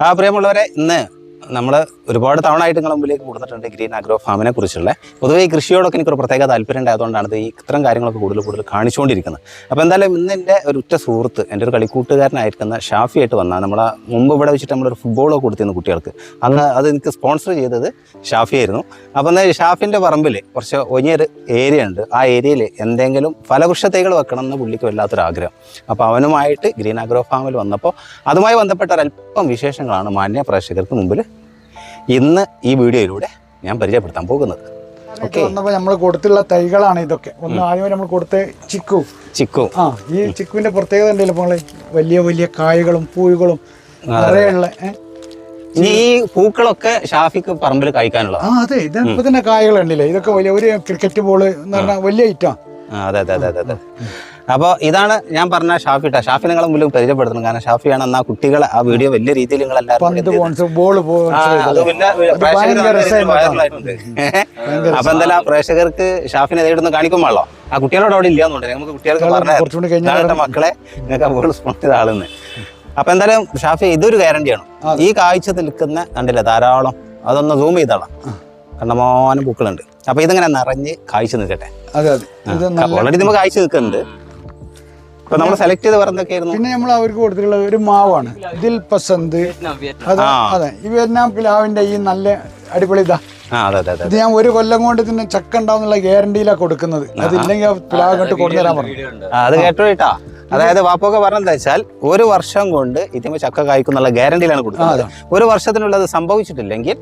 ആ പ്രിയമുള്ളവരെ ഇന്ന് നമ്മൾ ഒരുപാട് തവണ ആയിട്ട് നിങ്ങളുടെ മുമ്പിലേക്ക് കൊടുത്തിട്ടുണ്ട് ഗ്രീൻ അഗ്രോ ഫാമിനെ കുറിച്ചുള്ള. പൊതുവേ ഈ കൃഷിയോടൊക്കെ എനിക്കൊരു പ്രത്യേക താല്പര്യം ഉണ്ടായതുകൊണ്ടാണ് ഇത് ഈ ഇത്തരം കാര്യങ്ങളൊക്കെ കൂടുതൽ കൂടുതൽ കാണിച്ചുകൊണ്ടിരിക്കുന്നത്. അപ്പോൾ എന്തായാലും ഇന്ന് എന്റെ ഒരു ഉറ്റ സുഹൃത്ത് എന്റെ ഒരു കളിക്കൂട്ടുകാരനായിരിക്കുന്ന ഷാഫിയായിട്ട് വന്നാൽ നമ്മളെ മുമ്പ് ഇവിടെ വെച്ചിട്ട് നമ്മളൊരു ഫുട്ബോളൊക്കെ കൊടുത്തിരുന്നു കുട്ടികൾക്ക്. അന്ന് അത് എനിക്ക് സ്പോൺസർ ചെയ്തത് ഷാഫിയായിരുന്നു. അപ്പോൾ എന്നാൽ ഷാഫിന്റെ പറമ്പിൽ കുറച്ച് ഒഞ്ഞൊരു ഏരിയ ഉണ്ട്. ആ ഏരിയയിൽ എന്തെങ്കിലും ഫലവൃക്ഷ തൈകൾ വെക്കണം എന്ന് പുള്ളിക്ക് വല്ലാത്തൊരു ആഗ്രഹം അപ്പോൾ അവനുമായിട്ട് ഗ്രീൻ അഗ്രോ ഫാമിൽ വന്നപ്പോൾ അതുമായി ബന്ധപ്പെട്ട ഒരല്പം വിശേഷങ്ങളാണ് മാന്യ പ്രേക്ഷകർക്ക് മുമ്പിൽ ഇന്ന് ഈ വീഡിയോയിലൂടെ ഞാൻ പരിചയപ്പെടുത്താൻ പോകുന്നത്. ഓക്കെ വന്നപ്പോ നമ്മൾ കൊടുത്തുള്ള തൈകളാണ് ഇതൊക്കെ. ഒന്ന് ആദ്യം നമ്മൾ കൊടുത്ത ചിക്കു. ചിക്കു. ആ ഈ ചിക്കുവിന്റെ പ്രത്യേകത ഉണ്ടല്ലോ ഇപ്പോൾ വലിയ വലിയ കായകളും പൂവുകളും നിറയുള്ള? ഈ പൂക്കളൊക്കെ ഷാഫിക്ക് പറമ്പിൽ കഴിക്കാനുള്ളതാണ് ആ അതെ. ഇത് ഇപ്പൊ തന്നെ കായകളുണ്ടല്ലേ ഇതൊക്കെ വലിയ ഒരു ക്രിക്കറ്റ് ബോൾ എന്ന് പറഞ്ഞാൽ വലിയ ഐറ്റാ അതെ അതെ അതെ അതെ അപ്പോൾ ഇതാണ് ഞാൻ പറഞ്ഞ ഷാഫി ട്ടാ. ഷാഫി നിങ്ങളെ മുമ്പിൽ പരിചയപ്പെടുത്തണം. കാരണം ഷാഫിയാണ് എന്നാ കുട്ടികൾ കുട്ടികളെ ആ വീഡിയോ വലിയ രീതിയിൽ നിങ്ങൾ അപ്പൊ എന്തായാലും ആ പ്രേക്ഷകർക്ക് ഷാഫിനെ നേരിടുന്ന കാണിക്കുമ്പോഴോ ആ കുട്ടികളോട് അവിടെ ഇല്ലാന്നുണ്ട് നമുക്ക് കുട്ടികൾക്ക് പറഞ്ഞാൽ മക്കളെ നിങ്ങൾക്ക് ബോൾ സ്പോൺ ചെയ്ത ആളെന്ന് അപ്പൊ എന്തായാലും ഷാഫി ഇതൊരു ഗ്യാരണ്ടിയാണ് ഈ കാഴ്ച നിൽക്കുന്ന കണ്ടില്ല? ധാരാളം. അതൊന്ന് സൂം ചെയ്താളാം. കണ്ടമാനം പൂക്കളുണ്ട്. അപ്പൊ ഇതിങ്ങനെ നിറഞ്ഞ് കാഴ്ച നിൽക്കട്ടെ? ഓൾറെഡി നമ്മൾ കാഴ്ച നിൽക്കുന്നുണ്ട്. ഇപ്പൊ നമ്മൾ സെലക്ട് ചെയ്ത് പറഞ്ഞൊക്കെയായിരുന്നു പിന്നെ നമ്മൾ അവർക്ക് കൊടുത്തിട്ടുള്ള ഒരു മാവാണ്. ദിൽ പസന്ത് അതെ ഈ വിയറ്റ്നാം പിലാവിന്റെ ഈ നല്ല അടിപൊളി ഇതാ. അതെ അതെ അതെ ഇത് ഞാൻ ഒരു കൊല്ലം കൊണ്ട് തന്നെ ചക്ക ഉണ്ടാവുന്നുള്ള ഗ്യാരണ്ടിയിലാണ് കൊടുക്കുന്നത്. അതില്ലെങ്കിൽ ആ പിലാവ് കേട്ട് കൊണ്ടുതരാൻ പറഞ്ഞു. അത് കേട്ടോ കേട്ടാ. അതായത് വാപ്പൊക്കെ പറഞ്ഞെന്താ വെച്ചാൽ ഒരു വർഷം കൊണ്ട് ഇതിന് ചക്ക കായ്ക്കുന്നുള്ള ഗ്യാരണ്ടിയിലാണ് കൊടുക്കുന്നത്. ഒരു വർഷത്തിനുള്ളത് സംഭവിച്ചിട്ടില്ലെങ്കിൽ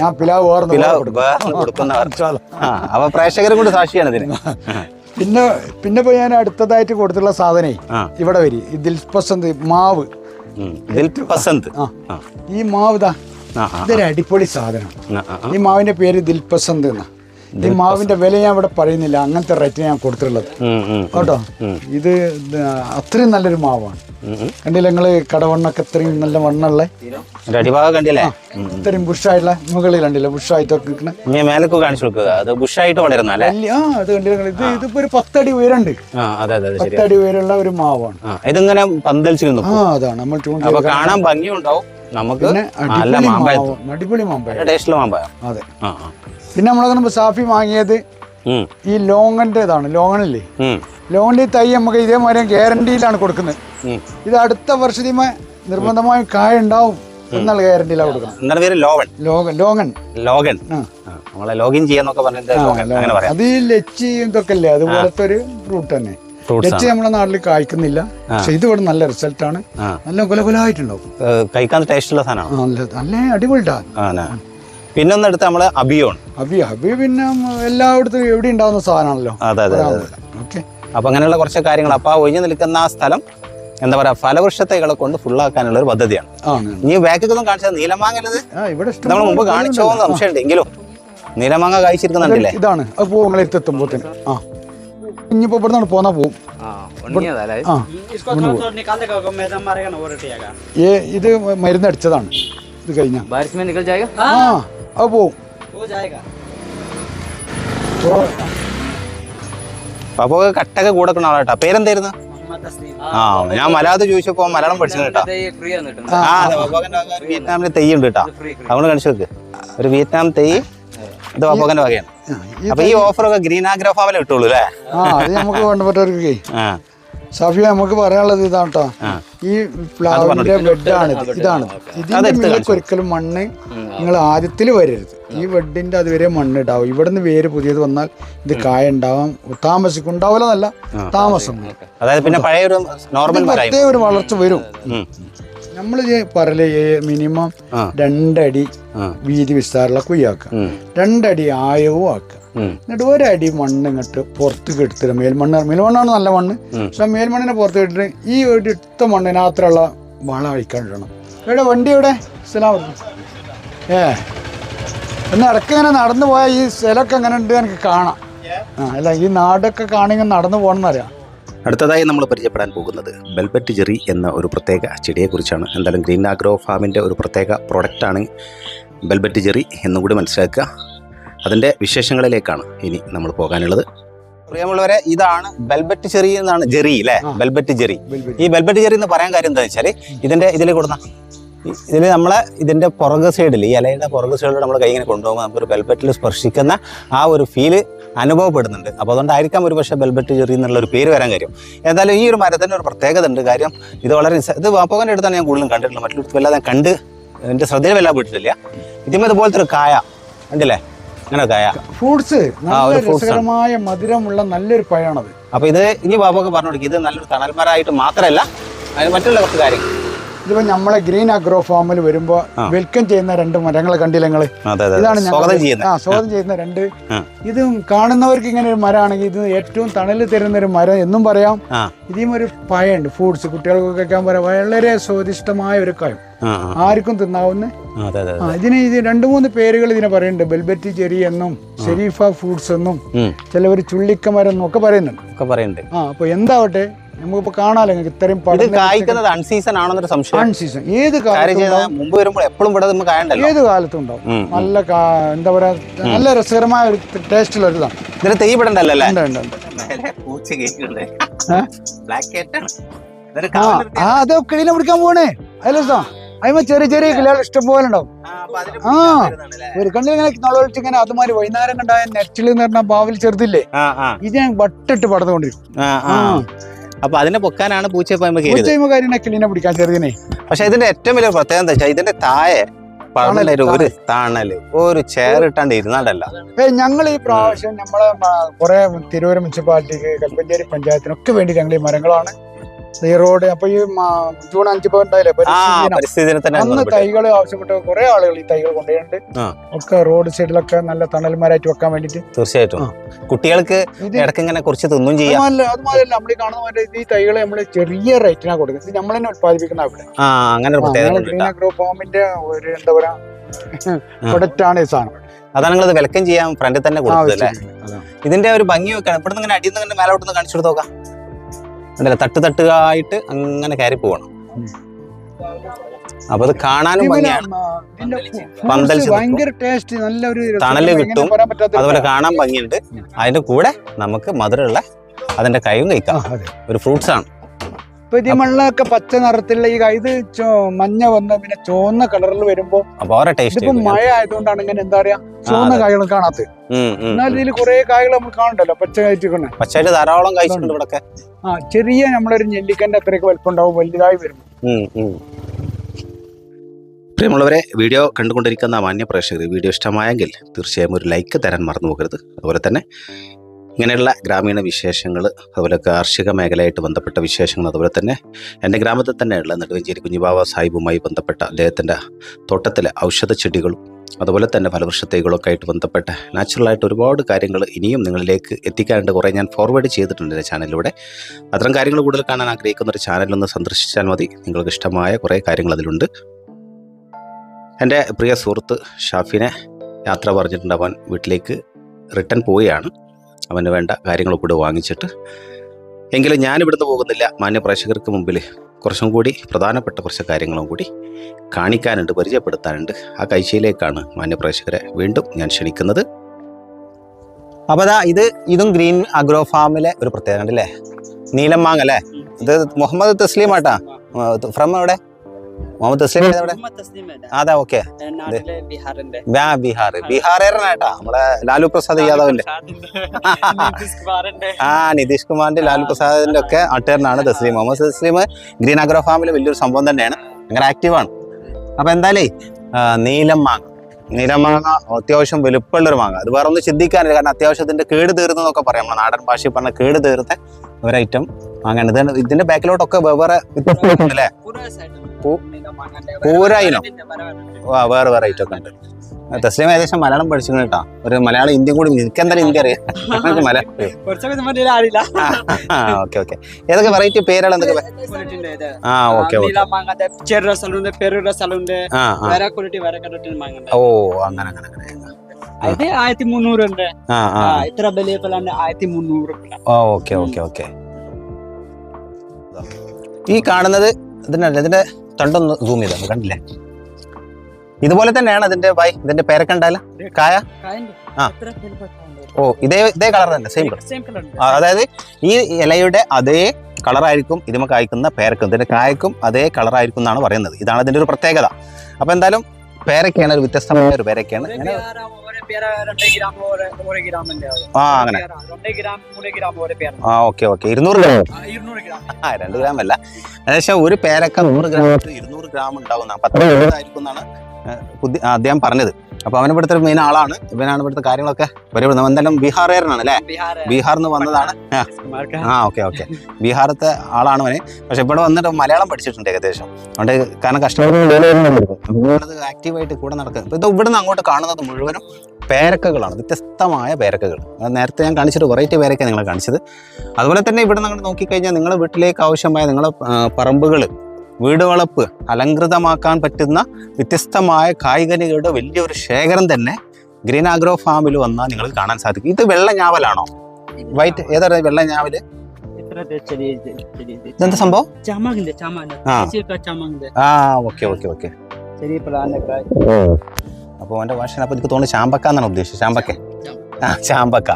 ഞാൻ പിലാവ് ഓർന്നു പിലാവ് കൊടുക്കുന്ന അപ്പൊ പ്രേക്ഷകരും കൂടി സാക്ഷിയാണ് ഇതിന്. പിന്നെ പിന്നെ ഇപ്പൊ ഞാൻ അടുത്തതായിട്ട് കൊടുത്തുള്ള സാധനേ. ഇവിടെ വരി. ഈ ദിൽപസന്ത് മാവ്. പസന്ത്. ഈ മാവ് ഇതാ ഇതൊരു അടിപൊളി സാധനം. ഈ മാവിന്റെ പേര് ദിൽപസന്ത് എന്നാ. ഈ മാവിന്റെ വില ഞാൻ ഇവിടെ പറയുന്നില്ല. അങ്ങനത്തെ റേറ്റ് ഞാൻ കൊടുത്തിട്ടുള്ളത്. കേട്ടോ? ഇത് അത്രയും നല്ലൊരു മാവാണ്. കണ്ടില്ല നിങ്ങൾ കടവണ്ണൊക്കെ ഇത്രയും നല്ല വണ്ണുള്ള കണ്ടില്ലേ? ഇത്രയും ബുഷായിട്ടുള്ള മുകളിൽ കണ്ടില്ല? ബുഷായിട്ടൊക്കെ നിൽക്കണ. ഇനി മേലേക്ക് കാണിച്ചു കൊടുക്കുക. അത് ബുഷായിട്ട് വളരുന്ന അല്ലേ? ആ അത് കണ്ടില്ല. ഇത് ഇതിപ്പോ ഒരു പത്തടി ഉയരണ്ട് പത്തടി ഉയരമുള്ള ഒരു മാവാണ്. ഇതിങ്ങനെ പന്തലിച്ച് ആ അതാണ്. നമ്മൾ കാണാൻ ഭംഗിയുണ്ടാവും. നമുക്ക് പിന്നെ നല്ല മാവ് അടിപൊളി മാമ്പായ ടേസ്റ്റിലെ മാമ്പായം അതെ. പിന്നെ നമ്മളങ്ങനെ സാഫി വാങ്ങിയത് ഈ ലോങ്ങനില്ലേ? ഉം, ലോങ്ങന്റെ തൈ നമുക്ക് ഇതേമാതിരി ഗ്യാരണ്ടിയിലാണ് കൊടുക്കുന്നത്. ഇത് അടുത്ത വർഷത്തിമേ നിർബന്ധമായും കായ ഉണ്ടാവും എന്നുള്ള ഗ്യാരണ്ടിയിലാണ് കൊടുക്കുന്നത്. Logan Logan. ആ. ആ, നമ്മളെ ലോഗിൻ ചെയ്യാന്നൊക്കെ പറഞ്ഞിട്ട് ലോഗൻ അത് ഈ ലച്ചി ഇതൊക്കെ അല്ലേ അതുപോലത്തെ ഒരു ഫ്രൂട്ട് തന്നെ. ലച്ചി നമ്മുടെ നാട്ടിൽ കായ്ക്കുന്നില്ല. പക്ഷെ ഇത് ഇവിടെ നല്ല റിസൾട്ട് ആണ്. നല്ല കുലകുലായിട്ടുണ്ടാവും കഴിക്കാൻ ടേസ്റ്റുള്ള സാധനമാണ്? നല്ല ആന പിന്നെ ഒന്ന് നമ്മളെ അബിയോൺ. അബി അബി പിന്നെ എല്ലായിടത്തും എവിടെ ഉണ്ടാവുന്ന സാധനമാണല്ലോ. അതെ അതെ ഓക്കെ. അപ്പൊ അങ്ങനെയുള്ള കുറച്ച് കാര്യങ്ങൾ അപ്പൊ ആ ഒഴിഞ്ഞു നിൽക്കുന്ന ആ സ്ഥലം എന്താ പറയാ ഫലവൃക്ഷത്തൈകളെ കൊണ്ട് ഫുള്ളാക്കാനുള്ള ഒരു പദ്ധതിയാണ്. നീ ഇനി ബാക്കൊന്നും കാണിച്ചത് നീലമാങ്ങലത് നമ്മൾ മുമ്പ് കാണിച്ചോ എന്ന് സംശയമുണ്ട്. എങ്കിലും നീലമാങ്ങ കായ്ച്ചിരിക്കുന്നുണ്ടല്ലേ? ഇതാണ്. അത് നമ്മളെത്തുമ്പോ ആ. ഇനിയിപ്പോ ഇവിടെ നിന്ന് പോന്നാ പോവും. ആ ഏ ഇത് മരുന്ന് അടിച്ചതാണ്. ഇത് കഴിഞ്ഞ. ആ. അത് പോവും. അപ്പൊ കട്ടൊക്കെ കൂടെ ആളാട്ടാ പേരെന്തായിരുന്നു? ആ ഞാൻ മലയാളത്തിൽ ചോദിച്ചപ്പോ മലയാളം പഠിച്ചു കേട്ടാ. ആ വിയറ്റ്നാമിന്റെ തെയ്യുണ്ട് കേട്ടാ. അതുകൊണ്ട് കാണിച്ചു വെക്ക് ഒരു വിയറ്റ്നാം തെയ്യ് ഇത് ബാബോക്കന്റെ വകയാണ്. അപ്പൊ ഈ ഓഫറൊക്കെ ഗ്രീൻ ആഗ്രോ ഫാമിലെ കിട്ടുള്ളൂ അല്ലേ? ആ അത് നമുക്ക് വേണ്ടപ്പെട്ടവർക്ക് ആ. സഫിയ നമുക്ക് പറയാനുള്ളത് ഇതാണ് കേട്ടോ ഈ പ്ലാവിന്റെ ബെഡാണ് ഇതാണ്. ഇതിന്റെ മേലേക്ക് ഒരിക്കലും മണ്ണ് നിങ്ങൾ ആദ്യത്തിൽ വരരുത്. ഈ ബെഡിന്റെ അതുവരെ മണ്ണ് ഉണ്ടാവും ഇവിടുന്ന് വേര് പുതിയത് വന്നാൽ ഇത് കായ ഉണ്ടാവാം. താമസിക്കും ഉണ്ടാവില്ലെന്നല്ല താമസം. അതായത് പിന്നെ പഴയ ഒരു നോർമൽ പ്രത്യേക ഒരു വളർച്ച വരും. നമ്മൾ പറയൽ മിനിമം. രണ്ടടി വീതി വിസ്താരമുള്ള കുയ്യാക്കുക. രണ്ടടി ആയവും ആക്കുക. എന്നിട്ട് ഒരടി മണ്ണ് ഇങ്ങോട്ട് പുറത്തേക്ക് എടുത്തിട്ട് മേൽമണ്ണ് മേൽമണ്ണാണ് നല്ല മണ്ണ്. പക്ഷെ മേൽമണ്ണിനെ പുറത്ത് ഇട്ടിട്ട് ഈ ഒരു ഇട്ട മണ്ണിനകത്തുള്ള വളം അഴിക്കാണ്ടിടണം എവിടെ? വണ്ടി എവിടെ? സ്ഥലം ഏ. ഒന്ന് ഇടയ്ക്ക് ഇങ്ങനെ നടന്നു പോയാൽ ഈ സ്ഥലമൊക്കെ എങ്ങനെ ഉണ്ട് എനിക്ക് കാണാം. ആ അല്ല ഈ നാടൊക്കെ കാണിങ്ങനെ നടന്നു പോകണമെന്നറിയാം അടുത്തതായി നമ്മൾ പരിചയപ്പെടാൻ പോകുന്നത് ബെൽബറ്റ് ജെറി എന്ന ഒരു പ്രത്യേക ചെടിയെക്കുറിച്ചാണ്. എന്തായാലും ഗ്രീൻ ആഗ്രോ ഫാമിന്റെ ഒരു പ്രത്യേക പ്രോഡക്റ്റാണ് ബെൽബറ്റ് ജെറി എന്നുകൂടി മനസ്സിലാക്കുക. അതിന്റെ വിശേഷങ്ങളിലേക്കാണ് ഇനി നമ്മൾ പോകാനുള്ളത്. പ്രിയമുള്ളവരെ ഇതാണ് ബെൽബറ്റ് ചെറി എന്നാണ് ജെറി അല്ലേ? Velvet Jerry. ഈ ബെൽബറ്റ് ജെറി എന്ന് പറയാൻ കാര്യം എന്താ വെച്ചാൽ ഇതിന്റെ ഇതിൽ കൊടുന്ന ഇതിൽ നമ്മളെ ഇതിന്റെ പുറക് സൈഡിൽ ഈ ഇലയുടെ പുറക് സൈഡിൽ നമ്മൾ കൈ ഇങ്ങനെ കൊണ്ടുപോകുമ്പോൾ നമുക്കൊരു ബെൽബറ്റിൽ സ്പർശിക്കുന്ന ആ ഒരു ഫീൽ അനുഭവപ്പെടുന്നുണ്ട്. അപ്പോൾ അതുകൊണ്ടായിരിക്കാം ഒരു പക്ഷേ വെൽബറ്റ് ചെറി എന്നുള്ള ഒരു പേര് വരാൻ കാര്യം. എന്തായാലും ഈ ഒരു മരത്തിന്റെ ഒരു പ്രത്യേകത ഉണ്ട്. കാര്യം ഇത് വളരെ ഇത് വാപ്പോകന്റെ അടുത്താണ് ഞാൻ കൂടുതലും കണ്ടിട്ടുള്ളത്. മറ്റുള്ള വല്ലാതെ ഞാൻ കണ്ട് എന്റെ ശ്രദ്ധയിൽ വല്ലാതെ പോയിട്ടില്ല. ഇതിമ ഇതുപോലത്തെ ഒരു കായ. കണ്ടില്ലേ? അങ്ങനെ കായ. ഫ്രൂട്ട്സ്. രസകരമായ മധുരമുള്ള നല്ലൊരു പഴമാണത്. അപ്പോൾ ഇത് ഇനി വാപ്പൊക്കെ പറഞ്ഞു കൊടുക്കും. ഇത് നല്ലൊരു തണൽമരമായിട്ട് മാത്രമല്ല അതിന് മറ്റുള്ള കുറച്ച് കാര്യങ്ങൾ. ഇതിപ്പോ നമ്മളെ ഗ്രീൻ അഗ്രോ ഫാമിൽ വരുമ്പോ വെൽക്കം ചെയ്യുന്ന രണ്ട് മരങ്ങളെ കണ്ടില്ല നിങ്ങൾ? ഇതാണ് ആ സ്വാഗതം ചെയ്യുന്ന രണ്ട്. ഇത് കാണുന്നവർക്ക് ഇങ്ങനെ ഒരു മരമാണെങ്കിൽ ഇത് ഏറ്റവും തണൽ തരുന്ന ഒരു മരം എന്നും പറയാം. ആ. ഒരു പഴമുണ്ട് ഫ്രൂട്ട്സ് കുട്ടികൾക്കൊക്കെ കഴിക്കാൻ പറയാം. വളരെ സ്വാദിഷ്ടമായ ഒരു കായം. ആർക്കും തിന്നാവുന്ന. ഇതിന് ഇത് രണ്ടു മൂന്ന് പേരുകൾ ഇതിനെ പറയുന്നുണ്ട്. ബെൽബറ്റി ചെറി എന്നും ഷെരീഫ ഫ്രൂട്ട്സ് എന്നും. ചിലവർ ചുള്ളിക്കമരം ഒക്കെ പറയുന്നുണ്ട്. ആ അപ്പൊ എന്താവട്ടെ? നമുക്കിപ്പോ കാണാലോ നിങ്ങൾക്ക് ഇത്രയും ഇത് കായ്ക്കുന്നത് അൺസീസൺ ആണെന്നൊരു സംശയം. അൺസീസൺ ഏത് കാലത്തും മുമ്പ് വരുമ്പോൾ എപ്പോഴും ഇവിടെ നമുക്ക് കായണ്ടല്ലോ ഏത് കാലത്തും ഉണ്ടാവും. നല്ല എന്താ പറയാ നല്ല രസകരമായ ഒരു ടേസ്റ്റുള്ള ഒരു ഇതാണ്. ഇതിന് തെയ്യപ്പെടണ്ടല്ലോ പെടണ്ടല്ലോ അല്ലേ? ഉണ്ട്, ഉണ്ട്, ഉണ്ട്. ഏ? ആ ആ അത് കിളിനെ പിടിക്കാൻ പോണേ അതിലോ അതിമ ചെറിയ ചെറിയ കിളികൾ ഇഷ്ടം പോലെ ഉണ്ടാവും. ആ. ഒരു കണ്ണിൽ ഇങ്ങനെ നളൊളിച്ച് ഇങ്ങനെ അതുമാതിരി വൈകുന്നേരം കണ്ടായ നെറ്റിൽ എന്ന് പറഞ്ഞാൽ ബാവിൽ ചെറുതില്ലേ? ഇത് ഞാൻ വട്ടിട്ട് പടന്നുകൊണ്ടിരിക്കും അപ്പൊ അതിനെ പൊക്കാനാണ് പൂച്ചയെ പോയപ്പോ കയറിയത് ഉച്ചയുമ്പോ കാര്യം കിളിനെ പിടിക്കാൻ ചെറുതിനെ. പക്ഷെ ഇതിന്റെ ഏറ്റവും വലിയ പ്രത്യേകത എന്താ വെച്ചാൽ ഇതിന്റെ താഴെ ഒരു- തണൽ ഒരു ചെയർ ഇട്ടാണ്ട് ഇരുന്നാണ്ടല്ല ഞങ്ങൾ ഈ പ്രാവശ്യം നമ്മളെ കൊറേ തിരൂര് മുനിസിപ്പാലിറ്റിക്ക് കൽപ്പഞ്ചേരി പഞ്ചായത്തിനൊക്കെ വേണ്ടി ഞങ്ങൾ ഈ മരങ്ങളാണ് ഈ റോഡ് അപ്പൊ ഈ ജൂൺ അഞ്ച് ഉണ്ടായില്ലേ പരിസ്ഥിതി അന്ന് തൈകൾ ആവശ്യപ്പെട്ട കുറെ ആളുകൾ ഈ തൈകൾ കൊണ്ടുപോയിട്ടുണ്ട് ഒക്കെ റോഡ് സൈഡിലൊക്കെ നല്ല തണൽമാരായിട്ട് വെക്കാൻ വേണ്ടിട്ട് തീർച്ചയായിട്ടും. കുട്ടികൾക്ക് ഇടയ്ക്ക് ഇങ്ങനെ കുറച്ച് തിന്നും ചെയ്യാം. അതുമാതിരി അതുമാതിരല്ല നമ്മൾ കാണുന്ന പോലെ ഈ തൈകൾ നമ്മൾ ചെറിയ റേറ്റിനാ കൊടുക്കുന്നത്. നമ്മൾ തന്നെ ഉത്പാദിപ്പിക്കുന്ന അവിടെ. അങ്ങനെ ഗ്രീൻ അഗ്രോ ഫാമിന്റെ ഒരു എന്താ പറയാ പ്രൊഡക്റ്റ് ആണ് ഈ സാധനം. അതാണ് നിങ്ങൾ വെൽക്കം ചെയ്യാൻ ഫ്രണ്ടിൽ തന്നെ കൊടുത്തത് അല്ലേ? ഇതിന്റെ ഒരു ഭംഗി വെക്കാണ് ഇവിടുന്ന് ഇങ്ങനെ അടിയിൽ നിന്ന് മേലോട്ടൊന്ന് മേലോട്ട് കാണിച്ചു കൊടുത്ത് ഉണ്ടല്ലോ? തട്ട് തട്ടുകായിട്ട് അങ്ങനെ കയറി പോകണം. അപ്പൊ അത് കാണാനും ഭംഗിയാണ്. പന്തലിച്ച് തണൽ കിട്ടും. അതുപോലെ കാണാൻ ഭംഗിയുണ്ട്. അതിന്റെ കൂടെ നമുക്ക് മധുരമുള്ള അതിന്റെ കൈയും കഴിക്കാം. ഒരു ഫ്രൂട്ട്സ് ആണ്. ഇപ്പൊ ഇത് മണ്ണൊക്കെ പച്ച നിറത്തിലുള്ള ഈ ഇത് മഞ്ഞ വന്ന് പിന്നെ ചുവന്ന കളറിൽ വരുമ്പോ ഇതിപ്പോ മഴ ആയതുകൊണ്ടാണ് ഇങ്ങനെ എന്താ പറയാ ചുവന്ന കായകൾ കാണാത്തത്. എന്നാൽ ഇതിൽ കുറെ കായകൾ നമ്മൾ കാണണ്ടല്ലോ പച്ച കഴിച്ചിട്ടുണ്ട് ധാരാളം കഴിച്ചിട്ടുണ്ട് ഇവിടെ ആ ചെറിയ നമ്മളൊരു നെല്ലിക്കന്റെ അത്രയൊക്കെ വലിപ്പം ഉണ്ടാവും വലുതായി വരും പ്രിയമുള്ളവരെ വീഡിയോ കണ്ടുകൊണ്ടിരിക്കുന്ന മാന്യ പ്രേക്ഷകർ വീഡിയോ ഇഷ്ടമായെങ്കിൽ തീർച്ചയായും ഒരു ലൈക്ക് തരാൻ മറന്നു പോകരുത്. അതുപോലെ തന്നെ ഇങ്ങനെയുള്ള ഗ്രാമീണ വിശേഷങ്ങൾ അതുപോലെ കാർഷിക മേഖലയായിട്ട് ബന്ധപ്പെട്ട വിശേഷങ്ങൾ അതുപോലെ തന്നെ എന്റെ ഗ്രാമത്തിൽ തന്നെയുള്ള നെടുവഞ്ചേരി കുഞ്ഞിബാവ സാഹിബുമായി ബന്ധപ്പെട്ട അദ്ദേഹത്തിന്റെ തോട്ടത്തിലെ ഔഷധ ചെടികളും അതുപോലെ തന്നെ ഫലവൃക്ഷത്തേകളൊക്കെ ആയിട്ട് ബന്ധപ്പെട്ട നാച്ചുറലായിട്ട് ഒരുപാട് കാര്യങ്ങൾ ഇനിയും നിങ്ങളിലേക്ക് എത്തിക്കാനുണ്ട്. കുറേ ഞാൻ ഫോർവേഡ് ചെയ്തിട്ടുണ്ട് എന്റെ ചാനലിലൂടെ. അത്തരം കാര്യങ്ങൾ കൂടുതൽ കാണാൻ ആഗ്രഹിക്കുന്ന ഒരു ചാനലൊന്ന് സന്ദർശിച്ചാൽ മതി. നിങ്ങൾക്ക് ഇഷ്ടമായ കുറേ കാര്യങ്ങൾ അതിലുണ്ട്. എന്റെ പ്രിയ സുഹൃത്ത് ഷാഫിനെ യാത്ര പറഞ്ഞിട്ടുണ്ട് അവൻ വീട്ടിലേക്ക് റിട്ടേൺ പോവുകയാണ്. അവന് വേണ്ട കാര്യങ്ങളൊക്കെ കൂടെ വാങ്ങിച്ചിട്ട്. എങ്കിലും ഞാനിവിടുന്ന് പോകുന്നില്ല. മാന്യ പ്രേക്ഷകർക്ക് മുമ്പിൽ കുറച്ചും കൂടി പ്രധാനപ്പെട്ട കുറച്ച് കാര്യങ്ങളും കൂടി കാണിക്കാനുണ്ട് പരിചയപ്പെടുത്താനുണ്ട്. ആ കാഴ്ചയിലേക്കാണ് മാന്യ പ്രേക്ഷകരെ വീണ്ടും ഞാൻ ക്ഷണിക്കുന്നത്. അപ്പോൾ അതാ ഇത് ഇതും ഗ്രീൻ അഗ്രോ ഫാമിലെ ഒരു പ്രത്യേകത അല്ലേ നീലമാങ്ങ അല്ലേ? ഇത് മുഹമ്മദ് തസ്ലീം ആട്ടാ ഫ്രം എവിടെ? മുഹമ്മദ് തസ്ലീം? അതാ ഓക്കെ. ബീഹാർ നമ്മുടെ ബിഹാറേരനായിട്ടാ നമ്മളെ ലാലു പ്രസാദ് യാദവിന്റെ. ആ നിതീഷ് കുമാറിന്റെ ലാലു പ്രസാദിന്റെ ഒക്കെ അട്ടേറിനാണ് തസ്ലീം. മുഹമ്മദ് തസ്ലീം ഗ്രീൻ അഗ്രോ ഫാമിലെ വലിയൊരു സംഭവം തന്നെയാണ്. ഭയങ്കര ആക്റ്റീവാണ്. അപ്പൊ എന്തായാലേ നീലം മാങ്ങ. നീലം മാങ്ങ അത്യാവശ്യം വലുപ്പമുള്ളൊരു മാങ്ങ. അത് വേറെ ഒന്നും ചിന്തിക്കാനില്ല. കാരണം അത്യാവശ്യത്തിന്റെ കേട് തീർന്നതൊക്കെ പറയാം. നമ്മുടെ നാടൻ ഭാഷയിൽ പറഞ്ഞ കേട് തീർത്ത ഒരു ഐറ്റം മാങ്ങയാണ്. ഇത് ഇതിന്റെ ബാക്കിലോട്ടൊക്കെ വെവ്വേറെ വ്യത്യസ്തമായിട്ടുണ്ട് അല്ലേ? പൂര ഇനം. വാ, വേറെ വേറെ ഐറ്റം ഒക്കെ ഉണ്ട്. തസ്ലീം ഏകദേശം മലയാളം പഠിച്ചു കേട്ടോ. ഒരു മലയാളം ഹിന്ദിയും കൂടി എനിക്ക് എന്തായാലും ഹിന്ദി അറിയാം മലയാളം ഓക്കെ ഓക്കെ ഏതൊക്കെ വെറൈറ്റി പേരുകൾ എന്തൊക്കെ ആ ഓക്കെ ആ ആ. ഓ അങ്ങനെ അങ്ങനെ അങ്ങനെ. ആ. ആ ആ, ഓക്കെ ഓക്കെ ഓക്കെ ഈ കാണുന്നത് ഇതിനല്ല ഇതിന്റെ തണ്ടൊന്ന് സൂം ചെയ്താണ് കണ്ടില്ലേ? ഇതുപോലെ തന്നെയാണ് അതിന്റെ വൈ ഇതിന്റെ പേരൊക്കെ ഉണ്ടായാല കായ? ആ. ഓ ഇതേ ഇതേ കളർ തന്നെ സെയിം കളർ അതായത് ഈ ഇലയുടെ അതേ കളറായിരിക്കും ഇതിമ കായ്ക്കുന്ന പേരക്കും ഇതിന്റെ കായക്കും അതേ കളറായിരിക്കും എന്നാണ് പറയുന്നത്. ഇതാണ് ഇതിന്റെ ഒരു പ്രത്യേകത. അപ്പൊ എന്തായാലും പേരക്കയാണ് ഒരു വ്യത്യസ്തമായ ഒരു പേരക്കയാണ്. രണ്ട് ഗ്രാം അല്ലേ? ആ അങ്ങനെ. ആ ഓക്കെ ഓക്കെ. ഇരുന്നൂറ് ഗ്രാം. ആ, രണ്ട് ഗ്രാം ഏകദേശം ഒരു പേരക്ക നൂറ് ഗ്രാം ഇരുന്നൂറ് ഗ്രാം ഉണ്ടാവുന്ന പത്ത് അത്ര വലുതായിരിക്കും എന്നാണ് അദ്ദേഹം പറഞ്ഞത്. അപ്പോൾ അവൻ ഇവിടുത്തെ മെയിൻ ആളാണ്. ഇവനാണ് ഇവിടുത്തെ കാര്യങ്ങളൊക്കെ പരിപാടി എന്തായാലും ബീഹാറുകാരനാണ് അല്ലേ? ബീഹാർ ബീഹാറിൽ നിന്ന് വന്നതാണ് ആ, ഓക്കെ ഓക്കെ. ബീഹാറത്തെ ആളാണ് അവന്. പക്ഷെ ഇവിടെ വന്നിട്ട് മലയാളം പഠിച്ചിട്ടുണ്ട് ഏകദേശം. അതുകൊണ്ട് കാരണം കഷ്ടപ്പെടുന്നത് ആക്റ്റീവായിട്ട് കൂടെ നടക്കുന്നത് അപ്പൊ ഇത് ഇവിടുന്ന് അങ്ങോട്ട് കാണുന്നത് മുഴുവനും പേരക്കകളാണ്. വ്യത്യസ്തമായ പേരക്കകൾ. നേരത്തെ ഞാൻ കാണിച്ചിട്ട് വെറൈറ്റി പേരക്ക നിങ്ങളെ കാണിച്ചത്. അതുപോലെ തന്നെ ഇവിടെ നിങ്ങൾ നോക്കിക്കഴിഞ്ഞാൽ നിങ്ങളുടെ വീട്ടിലേക്ക് ആവശ്യമായ നിങ്ങളുടെ പറമ്പുകൾ വീട് വളപ്പ് അലങ്കൃതമാക്കാൻ പറ്റുന്ന വ്യത്യസ്തമായ കായ്കനികളുടെ വലിയൊരു ശേഖരം തന്നെ ഗ്രീൻ ആഗ്രോ ഫാമിൽ വന്നാൽ നിങ്ങൾക്ക് കാണാൻ സാധിക്കും. ഇത് വെള്ള ഞാവലാണോ? വൈറ്റ് ഏതാണ് വെള്ള ഞാവൽ? ഇതെന്താ സംഭവം? ആ. Okay okay okay. അപ്പോൾ അവന്റെ ഭാഷ അപ്പോൾ എനിക്ക് തോന്നുന്നു ചാമ്പക്ക എന്നാണ് ഉദ്ദേശിച്ചത് ചാമ്പക്ക ആ ചാമ്പക്ക.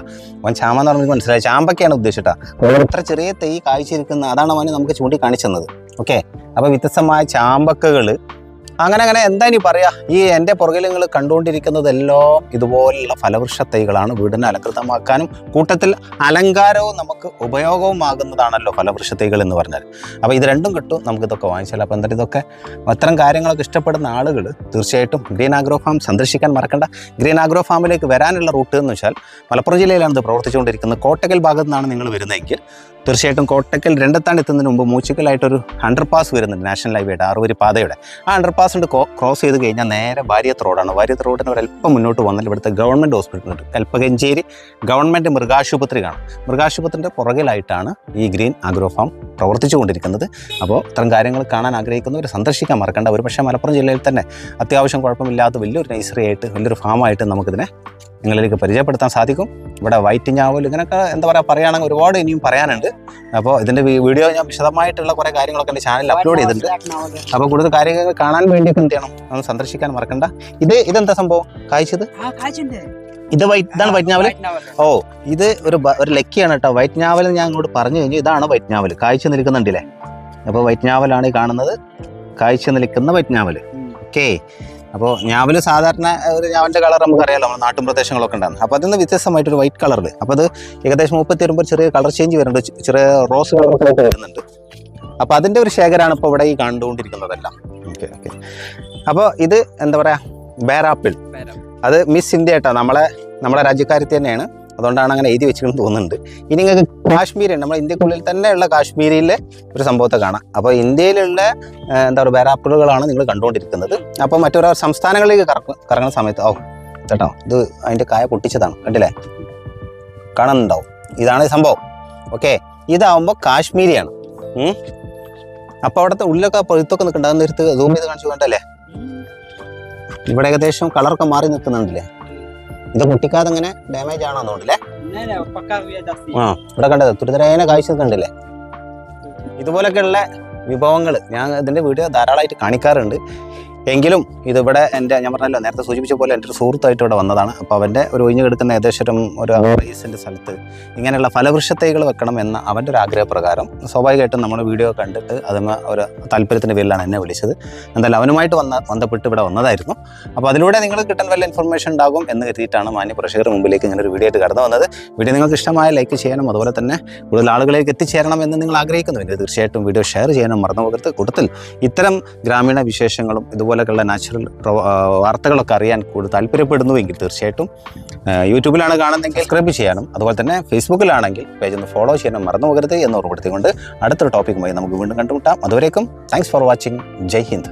അവൻ ചാമ്പ എന്ന് പറഞ്ഞാൽ മനസ്സിലായി. ചാമ്പക്കയാണ് ഉദ്ദേശിച്ചിട്ടാ ഇത്ര ചെറിയ തൈ കായ്ച്ചിരിക്കുന്ന അതാണ് അവന് നമുക്ക് ചൂണ്ടി തന്നത്. ഓക്കെ? അപ്പോൾ വ്യത്യസ്തമായ ചാമ്പക്കകൾ അങ്ങനെ അങ്ങനെ എന്താ ഇനി പറയാ? ഈ എന്റെ പുറകിൽ നിങ്ങൾ കണ്ടുകൊണ്ടിരിക്കുന്നതെല്ലാം ഇതുപോലുള്ള ഫലവൃക്ഷ തൈകളാണ് വീടിനെ അലങ്കൃതമാക്കാനും കൂട്ടത്തിൽ അലങ്കാരവും നമുക്ക് ഉപയോഗവും ആകുന്നതാണല്ലോ ഫലവൃക്ഷ തൈകൾ എന്ന് പറഞ്ഞാൽ. അപ്പോൾ ഇത് രണ്ടും കിട്ടും നമുക്ക് ഇതൊക്കെ വാങ്ങിച്ചാൽ. അപ്പോൾ എന്തായാലും ഇതൊക്കെ അത്തരം കാര്യങ്ങളൊക്കെ ഇഷ്ടപ്പെടുന്ന ആളുകൾ തീർച്ചയായിട്ടും ഗ്രീൻ ആഗ്രോ ഫാം സന്ദർശിക്കാൻ മറക്കണ്ട. ഗ്രീൻ ആഗ്രോ ഫാമിലേക്ക് വരാനുള്ള റൂട്ട് എന്ന് വെച്ചാൽ മലപ്പുറം ജില്ലയിലാണ് ഇത് പ്രവർത്തിച്ചുകൊണ്ടിരിക്കുന്നത്. കോട്ടക്കൽ ഭാഗത്തു നിന്നാണ് നിങ്ങൾ വരുന്നതെങ്കിൽ തീർച്ചയായിട്ടും കോട്ടക്കൽ രണ്ടത്താണ്ട് എത്തുന്നതിന് മുമ്പ് മൂച്ചിക്കലായിട്ടൊരു അണ്ടർ പാസ് വരുന്നുണ്ട് നാഷണൽ ഹൈവേയുടെ ആറുവരി പാതയുടെ. ആ അണ്ടർ പാസ് ഉണ്ട് ക്രോസ് ചെയ്ത് കഴിഞ്ഞാൽ നേരെ വാര്യത്ത് റോഡാണ്. വാര്യത്ത് റോഡിന് ഒരു അല്പം മുന്നോട്ട് വന്നാൽ ഇവിടുത്തെ ഗവൺമെന്റ് ഹോസ്പിറ്റൽ ഉണ്ട് കൽപ്പകഞ്ചേരി ഗവൺമെന്റ് മൃഗാശുപത്രി കാണാം. മൃഗാശുപത്രിന്റെ പുറകിലായിട്ടാണ് ഈ ഗ്രീൻ ആഗ്രോ ഫാം പ്രവർത്തിച്ചുകൊണ്ടിരിക്കുന്നത്. അപ്പോൾ ഇത്തരം കാര്യങ്ങൾ കാണാൻ ആഗ്രഹിക്കുന്നവർ സന്ദർശിക്കാൻ മറക്കണ്ട. ഒരു പക്ഷേ മലപ്പുറം ജില്ലയിൽ തന്നെ അത്യാവശ്യം കുഴപ്പമില്ലാത്ത വലിയൊരു നൈസറി ആയിട്ട് വലിയൊരു ഫാമായിട്ട് നമുക്കിതിനെ നിങ്ങളിലേക്ക് പരിചയപ്പെടുത്താൻ സാധിക്കും. ഇവിടെ വൈറ്റ് ഞാവൽ ഇങ്ങനെയൊക്കെ എന്താ പറയുക പറയുകയാണെങ്കിൽ ഒരുപാട് ഇനിയും പറയാനുണ്ട്. അപ്പോൾ ഇതിന്റെ വീഡിയോ ഞാൻ വിശദമായിട്ടുള്ള കുറേ കാര്യങ്ങളൊക്കെ എന്റെ ചാനലിൽ അപ്ലോഡ് ചെയ്തിട്ടുണ്ട്. അപ്പോൾ കൂടുതൽ കാര്യങ്ങൾ കാണാൻ വേണ്ടിയൊക്കെ എന്ത് ചെയ്യണം? ഒന്ന് സന്ദർശിക്കാൻ മറക്കണ്ട. ഇത് ഇതെന്താ സംഭവം? കായ്ച്ചത് കാഴ്ചന്റെ ഇത് വൈറ്റ് ഇതാണ് വൈറ്റ് ഞാവൽ ഓ ഇത് ഒരു ഒരു ലക്കിയാണ് കേട്ടോ. വൈറ്റ് ഞാവൽ ഞാൻ അങ്ങോട്ട് പറഞ്ഞു കഴിഞ്ഞു. ഇതാണ് വൈറ്റ് ഞാവൽ കാഴ്ച നിൽക്കുന്നുണ്ടല്ലേ? അപ്പോൾ വൈറ്റ് ഞാവലാണ് ഈ കാണുന്നത്. കാഴ്ച നിൽക്കുന്ന വൈറ്റ് ഞാവൽ ഓക്കെ അപ്പോൾ ഞാവൽ സാധാരണ ഒരു ഞാവിന്റെ കളർ നമുക്കറിയാലോ നമ്മുടെ നാട്ടും പ്രദേശങ്ങളൊക്കെ ഉണ്ടാകും അപ്പോൾ അതിൽ നിന്ന് വ്യത്യസ്തമായിട്ടൊരു വൈറ്റ് കളറിൽ അപ്പോൾ അത് ഏകദേശം മുപ്പത്തി വരുമ്പോൾ ചെറിയ കളർ ചേഞ്ച് വരുന്നുണ്ട് ചെറിയ റോസ് കളറൊക്കെ ആയിട്ട് വരുന്നുണ്ട്. അപ്പോൾ അതിന്റെ ഒരു ശേഖരമാണ് ഇപ്പോൾ ഇവിടെ ഈ കണ്ടുകൊണ്ടിരിക്കുന്നതെല്ലാം. ഓക്കെ ഓക്കെ അപ്പോൾ ഇത് എന്താ പറയുക ബേറാപ്പിൾ അത് മിസ് ഇന്ത്യ കേട്ടോ. നമ്മളെ നമ്മുടെ രാജ്യക്കാരി തന്നെയാണ്. അതുകൊണ്ടാണ് അങ്ങനെ എഴുതി വെച്ചിരിക്കുന്നത് തോന്നുന്നുണ്ട്. ഇനി നിങ്ങൾക്ക് കാശ്മീരി നമ്മുടെ ഇന്ത്യക്കുള്ളിൽ തന്നെയുള്ള കാശ്മീരിലെ ഒരു സംഭവത്തെ കാണാം. അപ്പോൾ ഇന്ത്യയിലുള്ള എന്താ പറയുക ബാരാപ്പുകളാണ് നിങ്ങൾ കണ്ടുകൊണ്ടിരിക്കുന്നത്. അപ്പോൾ മറ്റൊരു സംസ്ഥാനങ്ങളിലേക്ക് കറക്കും കറങ്ങുന്ന സമയത്ത് ഓ കേട്ടോ ഇത് അതിന്റെ കായ പൊട്ടിച്ചതാണ്. കണ്ടില്ലേ? കാണുന്നുണ്ടാവും. ഇതാണ് സംഭവം. ഓക്കെ ഇതാവുമ്പോൾ കാശ്മീരിയാണ്. അപ്പോൾ അവിടുത്തെ ഉള്ളിലൊക്കെ പൊഴുത്തൊക്കെ നിൽക്കുന്നുണ്ട്. നിർത്ത് സൂം ചെയ്ത് കാണിച്ചു കണ്ടല്ലേ? ഇവിടെ ഏകദേശം കളറൊക്കെ മാറി നിൽക്കുന്നുണ്ടല്ലേ? ഇത് പൊട്ടിക്കാതെ ഇങ്ങനെ ഡാമേജ് ആണോ നോട്ടില്ലേ ആ ഇവിടെ കണ്ടത് തുരിതരേന കാഴ്ച കണ്ടില്ലേ? ഇതുപോലൊക്കെയുള്ള വിഭവങ്ങൾ ഞാൻ ഇതിന്റെ വീഡിയോ ധാരാളമായിട്ട് കാണിക്കാറുണ്ട്. എങ്കിലും ഇതിവിടെ എന്റെ ഞാൻ പറഞ്ഞല്ലോ നേരത്തെ സൂചിപ്പിച്ച പോലെ എന്റെ ഒരു സുഹൃത്തായിട്ട് ഇവിടെ വന്നതാണ്. അപ്പോൾ അവന്റെ ഒരു ഒഴിഞ്ഞു കിടക്കുന്ന ഏകദേശം ഒരു റൈസിന്റെ സ്ഥലത്ത് ഇങ്ങനെയുള്ള ഫലവൃക്ഷ തൈകൾ വെക്കണം എന്ന അവന്റെ ഒരു ആഗ്രഹപ്രകാരം സ്വാഭാവികമായിട്ടും നമ്മൾ വീഡിയോ കണ്ടിട്ട് അതിന് ഒരു താല്പര്യത്തിന്റെ പേരിലാണ് എന്നെ വിളിച്ചത്. എന്തായാലും അവനുമായിട്ട് വന്ന ബന്ധപ്പെട്ട് ഇവിടെ വന്നതായിരുന്നു. അപ്പോൾ അതിലൂടെ നിങ്ങൾ കിട്ടാൻ വല്ല ഇൻഫർമേഷൻ ഉണ്ടാകും എന്ന് കരുതിയിട്ടാണ് മാന്യ പ്രേക്ഷകർ മുമ്പിലേക്ക് ഇങ്ങനെ ഒരു വീഡിയോ ആയിട്ട് കടന്നു വന്നത്. വീഡിയോ നിങ്ങൾക്ക് ഇഷ്ടമായ ലൈക്ക് ചെയ്യണം അതുപോലെ തന്നെ കൂടുതൽ ആളുകളിലേക്ക് എത്തിച്ചേരണം എന്ന് നിങ്ങൾ ആഗ്രഹിക്കുന്നുവെങ്കിൽ തീർച്ചയായിട്ടും വീഡിയോ ഷെയർ ചെയ്യാനും മറന്നു പോകരുത്. കൂട്ടത്തിൽ ഇത്തരം ഗ്രാമീണ വിശേഷങ്ങളും ഇതുപോലെയുള്ള നാച്ചുറൽ വാർത്തകളൊക്കെ അറിയാൻ കൂടുതൽ താല്പര്യപ്പെടുന്നുവെങ്കിൽ തീർച്ചയായിട്ടും യൂട്യൂബിലാണ് കാണുന്നതെങ്കിൽ സബ്സ്ക്രൈബ് ചെയ്യാനും അതുപോലെ തന്നെ ഫേസ്ബുക്കിലാണെങ്കിൽ പേജ് ഒന്ന് ഫോളോ ചെയ്യാനും മറന്നു പോകരുത് എന്ന് ഓർമ്മപ്പെടുത്തിക്കൊണ്ട് അടുത്തൊരു ടോപ്പിക്കുമായി നമുക്ക് വീണ്ടും കണ്ടുമുട്ടാം. അതുവരേക്കും thanks for watching Jai Hind.